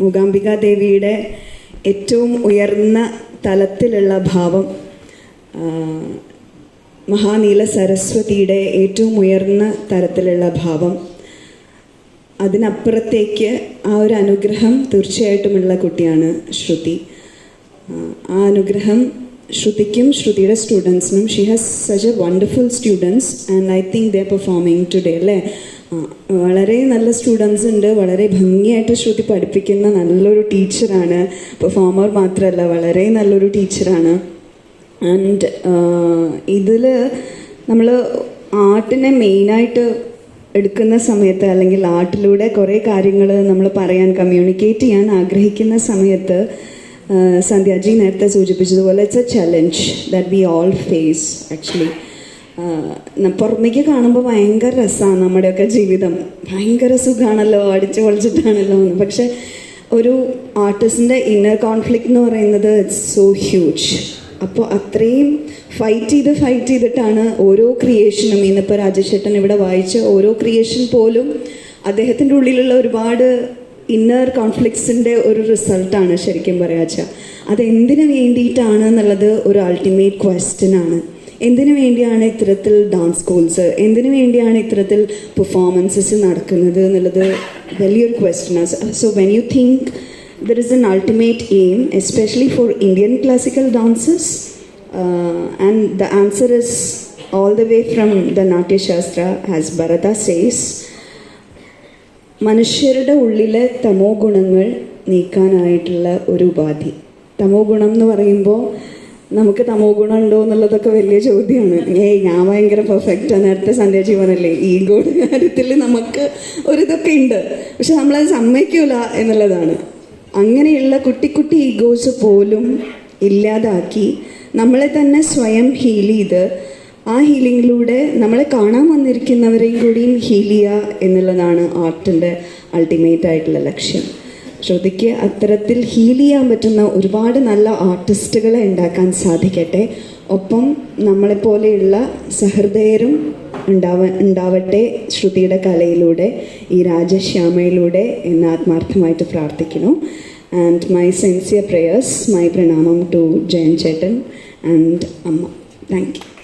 മൂകാംബിക ദേവിയുടെ ഏറ്റവും ഉയർന്ന തലത്തിലുള്ള ഭാവം മഹാനീല സരസ്വതിയുടെ ഏറ്റവും ഉയർന്ന തരത്തിലുള്ള ഭാവം അതിനപ്പുറത്തേക്ക് ആ ഒരു അനുഗ്രഹം തീർച്ചയായിട്ടുമുള്ള കുട്ടിയാണ് ശ്രുതി. ആ, ആ ശ്രുതിക്കും ശ്രുതിയുടെ സ്റ്റുഡൻസിനും she has such a wonderful students and I think the performing today അല്ലേ? വളരെ നല്ല സ്റ്റുഡൻസ് ഉണ്ട് വളരെ ഭംഗിയായിട്ട് ശ്രുതി പഠിപ്പിക്കുന്ന നല്ലൊരു ടീച്ചറാണ് പെർഫോമർ മാത്രമല്ല വളരെ നല്ലൊരു ടീച്ചറാണ് ആൻഡ് ഇതിൽ നമ്മൾ ആർട്ടിനെ മെയിനായിട്ട് എടുക്കുന്ന സമയത്ത് അല്ലെങ്കിൽ ആർട്ടിലൂടെ കുറേ കാര്യങ്ങൾ നമ്മൾ പറയാൻ കമ്മ്യൂണിക്കേറ്റ് ചെയ്യാൻ ആഗ്രഹിക്കുന്ന സമയത്ത് സന്ധ്യാജി നേരത്തെ സൂചിപ്പിച്ചതുപോലെ it's a challenge that we all face actually പുറമേക്ക് കാണുമ്പോൾ ഭയങ്കര രസമാണ് നമ്മുടെയൊക്കെ ജീവിതം. ഭയങ്കര സുഖമാണല്ലോ അടിച്ചു പൊളിച്ചിട്ടാണല്ലോ എന്ന്. പക്ഷെ ഒരു ആർട്ടിസ്റ്റിന്റെ ഇന്നർ കോൺഫ്ലിക്റ്റ് എന്ന് പറയുന്നത് ഇറ്റ്സ് സോ ഹ്യൂജ് അപ്പോൾ അത്രയും ഫൈറ്റ് ചെയ്ത് ഫൈറ്റ് ചെയ്തിട്ടാണ് ഓരോ ക്രിയേഷനും ഇന്നിപ്പോൾ രാജേഷ് ചേട്ടൻ ഇവിടെ വായിച്ച ഓരോ ക്രിയേഷൻ പോലും അദ്ദേഹത്തിന്റെ ഉള്ളിലുള്ള ഒരുപാട് ഇന്നർ കോൺഫ്ലിക്ട്സിന്റെ ഒരു റിസൾട്ടാണ് ശരിക്കും പറയാച്ച അതെന്തിനു വേണ്ടിയിട്ടാണ് എന്നുള്ളത് ഒരു അൾട്ടിമേറ്റ് ക്വസ്റ്റ്യൻ ആണ് എന്തിനു വേണ്ടിയാണ് ഇത്തരത്തിൽ ഡാൻസ് സ്കൂൾസ് എന്തിനു വേണ്ടിയാണ് ഇത്തരത്തിൽ പെർഫോമൻസസ് നടക്കുന്നത് എന്നുള്ളത് വലിയൊരു ക്വസ്റ്റ്യനാണ് so when you think there is an ultimate aim especially for Indian classical dances and the answer is all the way from the Natya Shastra, as Bharata says. മനുഷ്യരുടെ ഉള്ളിലെ തമോ ഗുണങ്ങൾ നീക്കാനായിട്ടുള്ള ഒരു ഉപാധി. തമോ ഗുണം എന്ന് പറയുമ്പോൾ നമുക്ക് തമോ ഗുണം ഉണ്ടോ എന്നുള്ളതൊക്കെ വലിയ ചോദ്യമാണ്. ഏയ് ഞാൻ ഭയങ്കര പെർഫെക്റ്റ് നേരത്തെ സന്ധ്യ ജീവനല്ലേ? ഈഗോയുടെ കാര്യത്തിൽ നമുക്ക് ഒരിതൊക്കെ ഉണ്ട്. പക്ഷെ നമ്മളത് സമ്മതിക്കൂല എന്നുള്ളതാണ്. അങ്ങനെയുള്ള കുട്ടി കുട്ടി ഈഗോസ് പോലും ഇല്ലാതാക്കി നമ്മളെ തന്നെ സ്വയം ഹീൽ ചെയ്ത് ആ ഹീലിങ്ങിലൂടെ നമ്മളെ കാണാൻ വന്നിരിക്കുന്നവരെയും കൂടിയും ഹീൽ ചെയ്യുക എന്നുള്ളതാണ് ആർട്ടിന്റെ അൾട്ടിമേറ്റ് ആയിട്ടുള്ള ലക്ഷ്യം. ശ്രുതിക്ക് അത്തരത്തിൽ ഹീൽ ചെയ്യാൻ പറ്റുന്ന ഒരുപാട് നല്ല ആർട്ടിസ്റ്റുകളെ ഉണ്ടാക്കാൻ സാധിക്കട്ടെ. ഒപ്പം നമ്മളെപ്പോലെയുള്ള സഹൃദയരും ഉണ്ടാവ ഉണ്ടാവട്ടെ ശ്രുതിയുടെ കലയിലൂടെ ഈ രാജശ്യാമയിലൂടെ എന്ന് ആത്മാർത്ഥമായിട്ട് പ്രാർത്ഥിക്കുന്നു. And my sincere prayers my പ്രണാമം ടു ജയൻ ചേട്ടൻ ആൻഡ് അമ്മ. Thank you